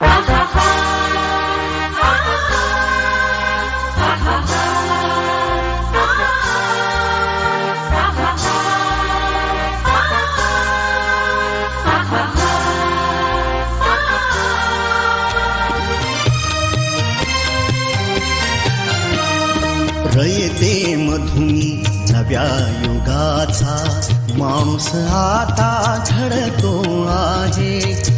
रयते मधुनी नव्या युगाचा माणूस आता घडतो आहे.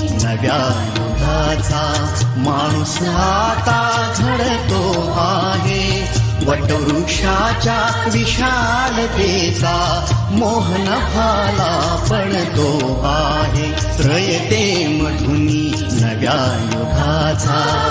नव्या युगाचा माणूस आता घडतो आहे. वटवृक्षाच्या विशालतेचा मोहन भाला पडतो आहे. रयते मधुनी नव्या युगाचा.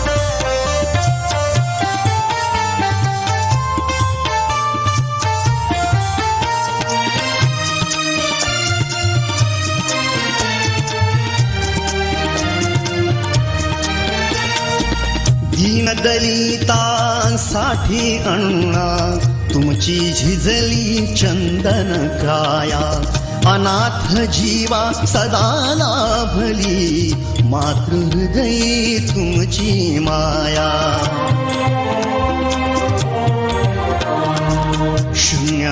दलितांसाठी अण्णा तुमची झिजली चंदन काया अनाथ जीवा सदा लाभली मातृहृदयी तुमची माया.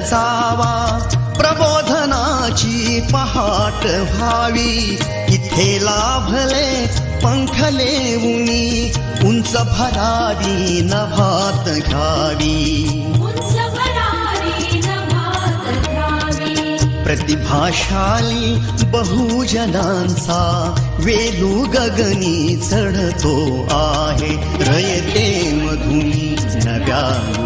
जावा. प्रबोधनाची पहाट व्हावी. इथे लाभले पंखले उनी उंच भरारी नभात घ्यावी. प्रतिभाशाली बहुजनांचा वेलू गगनी चढतो आहे. रयते मधुनी नव्या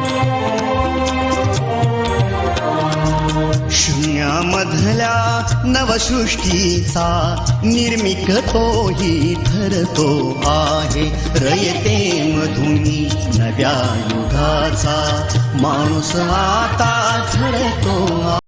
नवसृष्टीचा निर्मिक तोही ठरतो आहे। रयते मधुनी नव्या युगाचा। माणूस आता घडतो